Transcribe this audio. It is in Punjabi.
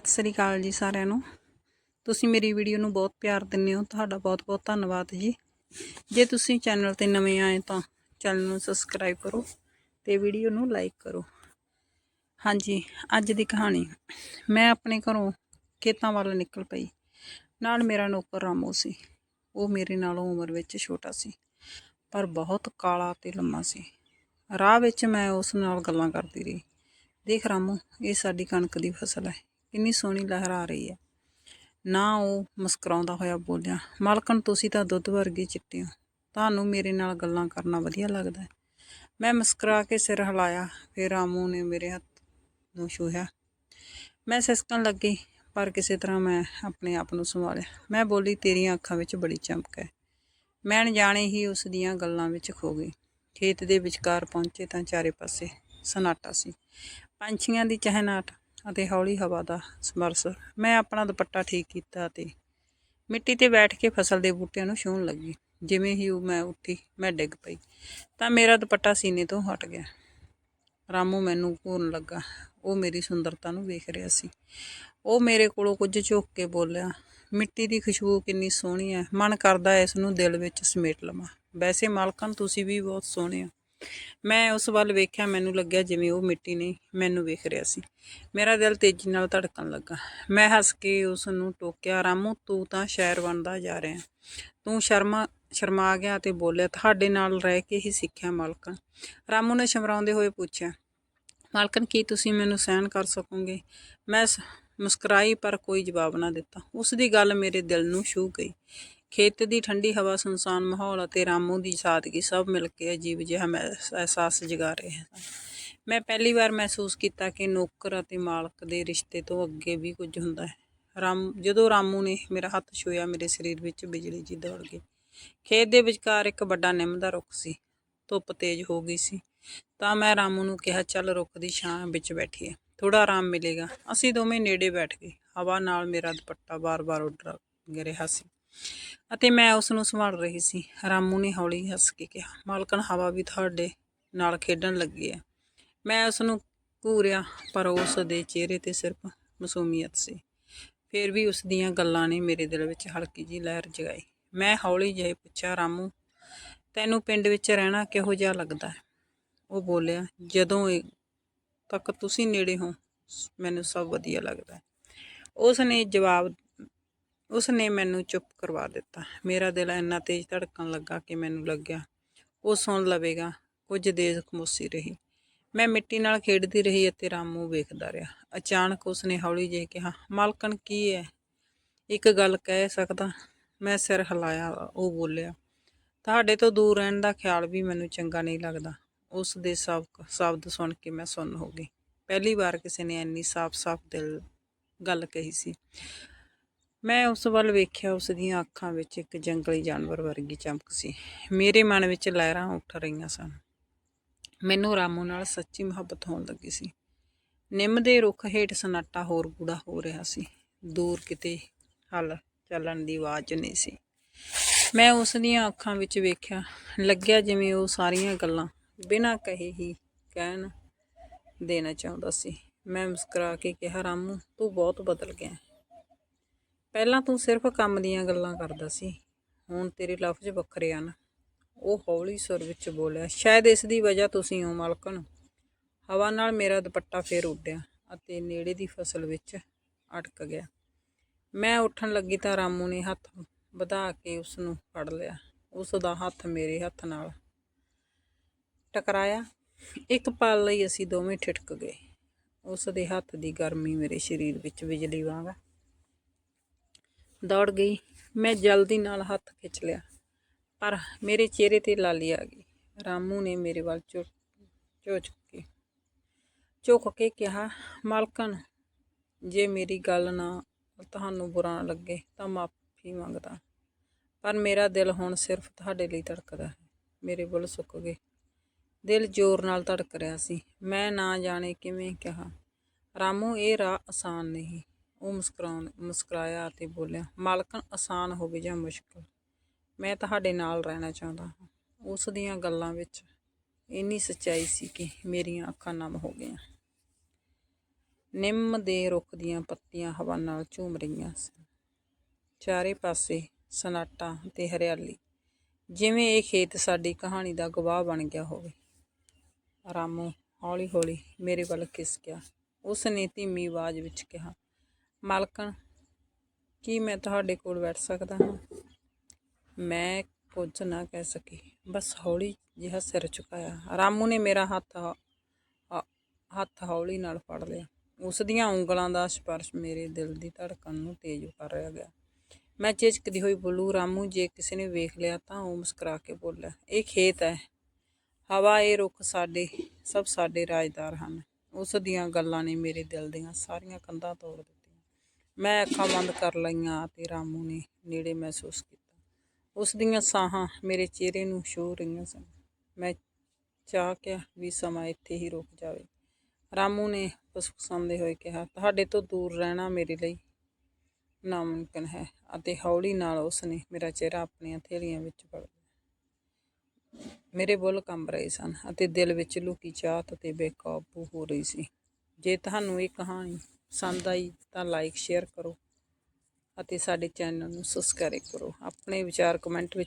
ਸਤਿ ਸ੍ਰੀ ਅਕਾਲ ਜੀ ਸਾਰਿਆਂ ਨੂੰ। ਤੁਸੀਂ ਮੇਰੀ ਵੀਡੀਓ ਨੂੰ ਬਹੁਤ ਪਿਆਰ ਦਿੰਦੇ ਹੋ। ਤੁਹਾਡਾ ਬਹੁਤ ਬਹੁਤ ਧੰਨਵਾਦ ਜੀ। ਜੇ ਤੁਸੀਂ ਚੈਨਲ ਤੇ ਨਵੇਂ ਆਏ ਤਾਂ ਚੈਨਲ ਨੂੰ ਸਬਸਕ੍ਰਾਈਬ ਕਰੋ ਤੇ ਵੀਡੀਓ ਨੂੰ ਲਾਈਕ ਕਰੋ। ਹਾਂਜੀ, ਅੱਜ ਦੀ ਕਹਾਣੀ। ਮੈਂ ਆਪਣੇ ਘਰੋਂ ਖੇਤਾਂ ਵੱਲ ਨਿਕਲ ਪਈ। ਨਾਲ ਮੇਰਾ ਨੌਕਰ ਰਾਮੋ ਸੀ। ਉਹ ਮੇਰੇ ਨਾਲੋਂ ਉਮਰ ਵਿੱਚ ਛੋਟਾ ਸੀ, ਪਰ ਬਹੁਤ ਕਾਲਾ ਤੇ ਲੰਮਾ ਸੀ। ਰਾਹ ਵਿੱਚ ਮੈਂ ਉਸ ਨਾਲ ਗੱਲਾਂ ਕਰਦੀ ਰਹੀ। ਦੇਖ ਰਾਮੂ, ਇਹ ਸਾਡੀ ਕਣਕ ਦੀ ਫਸਲ ਹੈ। ਕਿੰਨੀ ਸੋਹਣੀ ਲਹਿਰਾ ਰਹੀ ਹੈ। ਨਾ ਉਹ ਮੁਸਕਰਾਉਂਦਾ ਹੋਇਆ ਬੋਲਿਆ, ਮਾਲਕਣ ਤੁਸੀਂ ਤਾਂ ਦੁੱਧ ਵਰਗੇ ਚਿੱਟੇ ਹੋ, ਤੁਹਾਨੂੰ ਮੇਰੇ ਨਾਲ ਗੱਲਾਂ ਕਰਨਾ ਵਧੀਆ ਲੱਗਦਾ ਹੈ। ਮੈਂ ਮੁਸਕਰਾ ਕੇ ਸਿਰ ਹਿਲਾਇਆ, ਫਿਰ ਰਾਮੂ ਨੇ ਮੇਰੇ ਹੱਥ ਨੂੰ ਛੂਹਿਆ। ਮੈਂ ਸਿਸਕਣ ਲੱਗੀ, ਪਰ ਕਿਸੇ ਤਰ੍ਹਾਂ ਮੈਂ ਆਪਣੇ ਆਪ ਨੂੰ ਸੰਭਾਲਿਆ। ਮੈਂ ਬੋਲੀ, ਤੇਰੀਆਂ ਅੱਖਾਂ ਵਿੱਚ ਬੜੀ ਚਮਕ ਹੈ। ਮੈਂ ਅਣਜਾਣੇ ਹੀ ਉਸ ਦੀਆਂ ਗੱਲਾਂ ਵਿੱਚ ਖੋ ਗਈ। ਖੇਤ ਦੇ ਵਿਚਕਾਰ ਪਹੁੰਚੇ ਤਾਂ ਚਾਰੇ ਪਾਸੇ ਸਨਾਟਾ ਸੀ। ਪੰਛੀਆਂ ਦੀ ਚਹਿਨਾਟ ਅਤੇ ਹੌਲੀ ਹਵਾ ਦਾ ਸਮਰਸ ਮੈਂ ਆਪਣਾ ਦੁਪੱਟਾ ਠੀਕ ਕੀਤਾ ਅਤੇ ਮਿੱਟੀ ਤੇ ਬੈਠ ਕੇ ਫਸਲ ਦੇ ਬੂਟਿਆਂ ਨੂੰ ਛੂਹਣ ਲੱਗੀ। ਜਿਵੇਂ ਹੀ ਉਹ ਮੈਂ ਉੱਠੀ, ਮੈਂ ਡਿੱਗ ਪਈ ਤਾਂ ਮੇਰਾ ਦੁਪੱਟਾ ਸੀਨੇ ਤੋਂ ਹਟ ਗਿਆ। ਰਾਮੂ ਮੈਨੂੰ ਘੂਰਨ ਲੱਗਾ। ਉਹ ਮੇਰੀ ਸੁੰਦਰਤਾ ਨੂੰ ਵੇਖ ਰਿਹਾ ਸੀ। ਉਹ ਮੇਰੇ ਕੋਲੋਂ ਕੁਝ ਝੁੱਕ ਕੇ ਬੋਲਿਆ, ਮਿੱਟੀ ਦੀ ਖੁਸ਼ਬੂ ਕਿੰਨੀ ਸੋਹਣੀ ਹੈ। ਮਨ ਕਰਦਾ ਇਸ ਨੂੰ ਦਿਲ ਵਿੱਚ ਸਮੇਟ ਲਵਾਂ। ਵੈਸੇ ਮਾਲਕਨ, ਤੁਸੀਂ ਵੀ ਬਹੁਤ ਸੋਹਣੇ ਹੋ। ਮੈਂ ਉਸ ਵੱਲ ਵੇਖਿਆ, ਮੈਨੂੰ ਲੱਗਿਆ ਜਿਵੇਂ ਉਹ ਮਿੱਟੀ ਨਹੀਂ ਮੈਨੂੰ ਵੇਖ ਰਿਹਾ ਸੀ। ਮੇਰਾ ਦਿਲ ਤੇਜ਼ੀ ਨਾਲ ਧੜਕਣ ਲੱਗਾ। ਮੈਂ ਹੱਸ ਕੇ ਉਸ ਨੂੰ ਟੋਕਿਆ, ਰਾਮੂ, ਤੂੰ ਤਾਂ ਸ਼ਾਇਰ ਬਣਦਾ ਜਾ ਰਿਹਾ। ਤੂੰ ਸ਼ਰਮਾ ਸ਼ਰਮਾ ਗਿਆ ਤੇ ਬੋਲਿਆ, ਤੁਹਾਡੇ ਨਾਲ ਰਹਿ ਕੇ ਹੀ ਸਿੱਖਿਆ ਮਾਲਕਨ ਰਾਮੂ ਨੇ ਸ਼ਮਰਾਉਂਦੇ ਹੋਏ ਪੁੱਛਿਆ ਮਾਲਕਨ ਕੀ ਤੁਸੀਂ ਮੈਨੂੰ ਸਹਿਣ ਕਰ ਸਕੋਗੇ? ਮੈਂ ਮੁਸਕਰਾਈ ਪਰ ਕੋਈ ਜਵਾਬ ਨਾ ਦਿੱਤਾ। ਉਸ ਦੀ ਗੱਲ ਮੇਰੇ ਦਿਲ ਨੂੰ ਛੂਹ ਗਈ। ਖੇਤ ਦੀ ਠੰਡੀ ਹਵਾ, ਸੁਨਸਾਨ ਮਾਹੌਲ ਅਤੇ ਰਾਮੂ ਦੀ ਸਾਦਗੀ ਸਭ ਮਿਲ ਕੇ ਅਜੀਬ ਜਿਹਾ ਮਹਿ- ਅਹਿਸਾਸ ਜਗਾ ਰਹੇ ਸਨ ਮੈਂ ਪਹਿਲੀ ਵਾਰ ਮਹਿਸੂਸ ਕੀਤਾ ਕਿ ਨੌਕਰ ਅਤੇ ਮਾਲਕ ਦੇ ਰਿਸ਼ਤੇ ਤੋਂ ਅੱਗੇ ਵੀ ਕੁਝ ਹੁੰਦਾ ਹੈ। ਰਾਮ, ਜਦੋਂ ਰਾਮੂ ਨੇ ਮੇਰਾ ਹੱਥ ਛੂਹਿਆ, ਮੇਰੇ ਸਰੀਰ ਵਿੱਚ ਬਿਜਲੀ ਜੀ ਦੌੜ ਗਈ। ਖੇਤ ਦੇ ਵਿਚਕਾਰ ਇੱਕ ਵੱਡਾ ਨਿੰਮ ਦਾ ਰੁੱਖ ਸੀ। ਧੁੱਪ ਤੇਜ਼ ਹੋ ਗਈ ਸੀ। ਤਾਂ ਮੈਂ ਰਾਮੂ ਨੂੰ ਕਿਹਾ, ਚੱਲ ਰੁੱਖ ਦੀ ਛਾਂ ਵਿੱਚ ਬੈਠੀਏ। ਥੋੜਾ ਆਰਾਮ ਮਿਲੇਗਾ। ਅਸੀਂ ਦੋਵੇਂ ਨੇੜੇ ਬੈਠ ਗਏ। ਹਵਾ ਨਾਲ ਮੇਰਾ ਦੁਪੱਟਾ ਬਾਰ-ਬਾਰ ਉੱਡ ਰਿਹਾ ਸੀ। ਅਤੇ ਮੈਂ ਉਸ ਨੂੰ ਸੰਭਾਲ ਰਹੀ ਸੀ। ਰਾਮੂ ਨੇ ਹੌਲੀ ਹੱਸ ਕੇ ਕਿਹਾ, ਮਾਲਕਣ, ਹਵਾ ਵੀ ਤੁਹਾਡੇ ਨਾਲ ਖੇਡਣ ਲੱਗੀ ਹੈ। ਮੈਂ ਉਸ ਨੂੰ ਘੂਰਿਆ, ਪਰ ਉਸ ਦੇ ਚਿਹਰੇ ਤੇ ਸਿਰਫ ਮਾਸੂਮੀਅਤ ਸੀ। ਫਿਰ ਵੀ ਉਸ ਦੀਆਂ ਗੱਲਾਂ ਨੇ ਮੇਰੇ ਦਿਲ ਵਿੱਚ ਹਲਕੀ ਜਿਹੀ ਲਹਿਰ ਜਗਾਈ। ਮੈਂ ਹੌਲੀ ਜਿਹੇ ਪੁੱਛਿਆ, ਰਾਮੂ, ਤੈਨੂੰ ਪਿੰਡ ਵਿੱਚ ਰਹਿਣਾ ਕਿਹੋ ਜਿਹਾ ਲੱਗਦਾ ਹੈ? ਉਹ ਬੋਲਿਆ, ਜਦੋਂ ਤੱਕ ਤੁਸੀਂ ਨੇੜੇ ਹੋ, ਮੈਨੂੰ ਸਭ ਵਧੀਆ ਲੱਗਦਾ ਹੈ। ਉਸ ਨੇ ਜਵਾਬ ਉਸ ਨੇ ਮੈਨੂੰ ਚੁੱਪ ਕਰਵਾ ਦਿੱਤਾ। ਮੇਰਾ ਦਿਲ ਇੰਨਾ ਤੇਜ਼ ਧੜਕਣ ਲੱਗਾ ਕਿ ਮੈਨੂੰ ਲੱਗਿਆ, ਉਹ ਸੁਣ ਲਵੇਗਾ, ਕੁਝ ਦੇਰ ਖਮੋਸੀ ਰਹੀ। ਮੈਂ ਮਿੱਟੀ ਨਾਲ ਖੇਡਦੀ ਰਹੀ ਅਤੇ ਰਾਮੂ ਵੇਖਦਾ ਰਿਹਾ। ਅਚਾਨਕ ਉਸ ਨੇ ਹੌਲੀ ਜਿਹੇ ਕਿਹਾ, ਮਾਲਕਣ, ਕੀ ਹੈ? ਇੱਕ ਗੱਲ ਕਹਿ ਸਕਦਾ? ਮੈਂ ਸਿਰ ਹਿਲਾਇਆ, ਉਹ ਬੋਲਿਆ, ਤੁਹਾਡੇ ਤੋਂ ਦੂਰ ਰਹਿਣ ਦਾ ਖਿਆਲ ਵੀ ਮੈਨੂੰ ਚੰਗਾ ਨਹੀਂ ਲੱਗਦਾ। ਉਸ ਦੇ ਸਭ ਸ਼ਬਦ ਸੁਣ ਕੇ ਮੈਂ ਸੁੰਨ ਹੋ ਗਈ। ਪਹਿਲੀ ਵਾਰ ਕਿਸੇ ਨੇ ਇੰਨੀ ਸਾਫ਼-ਸਾਫ਼ ਦਿਲ, ਗੱਲ ਕਹੀ ਸੀ। ਮੈਂ ਉਸ ਵੱਲ ਵੇਖਿਆ, ਉਸ ਦੀਆਂ ਅੱਖਾਂ ਵਿੱਚ ਇੱਕ ਜੰਗਲੀ ਜਾਨਵਰ ਵਰਗੀ ਚਮਕ ਸੀ। ਮੇਰੇ ਮਨ ਵਿੱਚ ਲਹਿਰਾਂ ਉੱਠ ਰਹੀਆਂ ਸਨ। ਮੈਨੂੰ ਰਾਮੂ ਨਾਲ ਸੱਚੀ ਮੁਹੱਬਤ ਹੋਣ ਲੱਗੀ ਸੀ। ਨਿੰਮ ਦੇ ਰੁੱਖ ਹੇਠ ਸਨਾਟਾ ਹੋਰ ਗੂੜਾ ਹੋ ਰਿਹਾ ਸੀ। ਦੂਰ ਕਿਤੇ ਹਲ ਚੱਲਣ ਦੀ ਆਵਾਜ਼ ਨਹੀਂ ਸੀ। ਮੈਂ ਉਸ ਦੀਆਂ ਅੱਖਾਂ ਵਿੱਚ ਵੇਖਿਆ, ਲੱਗਿਆ ਜਿਵੇਂ ਉਹ ਸਾਰੀਆਂ ਗੱਲਾਂ ਬਿਨਾਂ ਕਹੇ ਹੀ ਕਹਿਣ ਦੇਣਾ ਚਾਹੁੰਦਾ ਸੀ। ਮੈਂ ਮੁਸਕਰਾ ਕੇ ਕਿਹਾ, ਰਾਮੂ, ਤੂੰ ਬਹੁਤ ਬਦਲ ਗਿਆ। ਪਹਿਲਾਂ ਤੂੰ ਸਿਰਫ ਕੰਮ ਦੀਆਂ ਗੱਲਾਂ ਕਰਦਾ ਸੀ। ਹੁਣ ਤੇਰੇ ਲਫ਼ਜ਼ ਵੱਖਰੇ ਹਨ। ਉਹ ਹੌਲੀ ਸੁਰ ਵਿੱਚ ਬੋਲਿਆ, ਸ਼ਾਇਦ ਇਸ ਦੀ ਵਜ੍ਹਾ ਤੁਸੀਂ ਹੋ ਮਾਲਕਣ। ਹਵਾ ਨਾਲ ਮੇਰਾ ਦੁਪੱਟਾ ਫੇਰ ਉੱਡਿਆ ਅਤੇ ਨੇੜੇ ਦੀ ਫਸਲ ਵਿੱਚ ਅਟਕ ਗਿਆ। ਮੈਂ ਉੱਠਣ ਲੱਗੀ ਤਾਂ ਰਾਮੂ ਨੇ ਹੱਥ ਵਧਾ ਕੇ ਉਸ ਨੂੰ ਫੜ ਲਿਆ। ਉਸ ਦਾ ਹੱਥ ਮੇਰੇ ਹੱਥ ਨਾਲ ਟਕਰਾਇਆ। ਇੱਕ ਪਲ ਲਈ ਅਸੀਂ ਦੋਵੇਂ ਠਿਠਕ ਗਏ। ਉਸ ਦੇ ਹੱਥ ਦੀ ਗਰਮੀ ਮੇਰੇ ਸਰੀਰ ਵਿੱਚ ਬਿਜਲੀ ਵਾਂਗ ਦੌੜ ਗਈ। ਮੈਂ ਜਲਦੀ ਨਾਲ ਹੱਥ ਖਿੱਚ ਲਿਆ। ਪਰ ਮੇਰੇ ਚਿਹਰੇ ਤੇ ਲਾਲੀ ਆ ਗਈ। ਰਾਮੂ ਨੇ ਮੇਰੇ ਵੱਲ ਝੁ ਝੋਚ ਕੇ ਝੁਕ ਕੇ ਕਿਹਾ, ਮਾਲਕਣ, ਜੇ ਮੇਰੀ ਗੱਲ ਨਾ, ਤੁਹਾਨੂੰ ਬੁਰਾ ਲੱਗੇ, ਤਾਂ ਮਾਫੀ ਮੰਗਦਾ। ਪਰ ਮੇਰਾ ਦਿਲ ਹੁਣ ਸਿਰਫ ਤੁਹਾਡੇ ਲਈ ਧੜਕਦਾ ਹੈ। ਮੇਰੇ ਬੁੱਲ ਸੁੱਕ ਗਏ ਦਿਲ ਜ਼ੋਰ ਨਾਲ ਧੜਕ ਰਿਹਾ ਸੀ। ਮੈਂ ਨਾ ਜਾਣੇ ਕਿਵੇਂ ਕਿਹਾ। ਰਾਮੂ, ਇਹ ਰਾਹ ਆਸਾਨ ਨਹੀਂ। ਉਹ ਮੁਸਕਰਾਉਣ, ਮੁਸਕਰਾਇਆ ਅਤੇ ਬੋਲਿਆ, ਮਾਲਕਣ, ਆਸਾਨ ਹੋਵੇ ਜਾਂ ਮੁਸ਼ਕਲ? ਮੈਂ ਤੁਹਾਡੇ ਨਾਲ ਰਹਿਣਾ ਚਾਹੁੰਦਾ ਹਾਂ। ਉਸ ਦੀਆਂ ਗੱਲਾਂ ਵਿੱਚ ਇੰਨੀ ਸੱਚਾਈ ਸੀ ਕਿ ਮੇਰੀਆਂ ਅੱਖਾਂ ਨਮ ਹੋ ਗਈਆਂ। ਨਿੰਮ ਦੇ ਰੁੱਖ ਦੀਆਂ ਪੱਤੀਆਂ ਹਵਾ ਨਾਲ ਝੂਮ ਰਹੀਆਂ ਸਨ। ਚਾਰੇ ਪਾਸੇ ਸਨਾਟਾ ਤੇ ਹਰਿਆਲੀ। ਜਿਵੇਂ ਇਹ ਖੇਤ ਸਾਡੀ ਕਹਾਣੀ ਦਾ ਗਵਾਹ ਬਣ ਗਿਆ ਹੋਵੇ। ਰਾਮੂ ਹੌਲੀ ਹੌਲੀ ਮੇਰੇ ਵੱਲ ਖਿਸਕਿਆ। ਉਸ ਨੇ ਧੀਮੀ ਆਵਾਜ਼ ਵਿੱਚ ਕਿਹਾ ਮਾਲਕਣ, ਕੀ ਮੈਂ ਤੁਹਾਡੇ ਕੋਲ ਬੈਠ ਸਕਦਾ ਹਾਂ? ਮੈਂ ਕੁਝ ਨਾ ਕਹਿ ਸਕੀ। ਬਸ ਹੌਲੀ ਜਿਹਾ ਸਿਰ ਝੁਕਾਇਆ। ਰਾਮੂ ਨੇ ਮੇਰਾ ਹੱਥ ਹੱਥ ਹੌਲੀ ਨਾਲ ਫੜ ਲਿਆ। ਉਸ ਦੀਆਂ ਉਂਗਲਾਂ ਦਾ ਸਪਰਸ਼ ਮੇਰੇ ਦਿਲ ਦੀ ਧੜਕਣ ਨੂੰ ਤੇਜ਼ ਕਰ ਰਿਹਾ ਗਿਆ। ਮੈਂ ਝਿਜਕਦੀ ਹੋਈ ਬੋਲੂ, ਰਾਮੂ, ਜੇ ਕਿਸੇ ਨੇ ਵੇਖ ਲਿਆ ਤਾਂ ਉਹ ਮੁਸਕਰਾ ਕੇ ਬੋਲਿਆ ਇਹ ਖੇਤ ਹੈ। ਹਵਾ, ਇਹ ਰੁੱਖ ਸਾਡੇ, ਸਭ ਸਾਡੇ ਰਾਜਦਾਰ ਹਨ। ਉਸ ਦੀਆਂ ਗੱਲਾਂ ਨੇ ਮੇਰੇ ਦਿਲ ਦੀਆਂ ਸਾਰੀਆਂ ਕੰਧਾਂ ਤੋੜ ਦਿੱਤੀਆਂ। ਮੈਂ ਅੱਖਾਂ ਬੰਦ ਕਰ ਲਈਆਂ ਅਤੇ ਰਾਮੂ ਨੇ ਨੇੜੇ ਮਹਿਸੂਸ ਕੀਤਾ। ਉਸ ਦੀਆਂ ਸਾਹਾਂ ਮੇਰੇ ਚਿਹਰੇ ਨੂੰ ਛੂਹ ਰਹੀਆਂ ਸਨ। ਮੈਂ ਚਾਹ ਕਿਹਾ ਵੀ ਸਮਾਂ ਇੱਥੇ ਹੀ ਰੁਕ ਜਾਵੇ। ਰਾਮੂ ਨੇ ਫਸਫਸਾਉਂਦੇ ਹੋਏ ਕਿਹਾ, ਤੁਹਾਡੇ ਤੋਂ ਦੂਰ ਰਹਿਣਾ ਮੇਰੇ ਲਈ ਨਾਮੁਮਕਿਨ ਹੈ ਅਤੇ ਹੌਲੀ ਨਾਲ ਉਸ ਨੇ ਮੇਰਾ ਚਿਹਰਾ ਆਪਣੀਆਂ ਥੇਲੀਆਂ ਵਿੱਚ ਫੜ ਲਿਆ। ਮੇਰੇ ਬੁੱਲ ਕੰਬ ਰਹੇ ਸਨ ਅਤੇ ਦਿਲ ਵਿੱਚ ਲੁਕੀ ਚਾਹਤ ਅਤੇ ਬੇਕਾਬੂ ਹੋ ਰਹੀ ਸੀ। ਜੇ ਤੁਹਾਨੂੰ ਇਹ ਕਹਾਣੀ ਪਸੰਦ ਆਈ ਤਾਂ ਲਾਈਕ ਸ਼ੇਅਰ ਕਰੋ ਅਤੇ ਸਾਡੇ ਚੈਨਲ ਨੂੰ ਸਬਸਕ੍ਰਾਈਬ ਕਰੋ। ਆਪਣੇ ਵਿਚਾਰ ਕਮੈਂਟ ਵਿੱਚ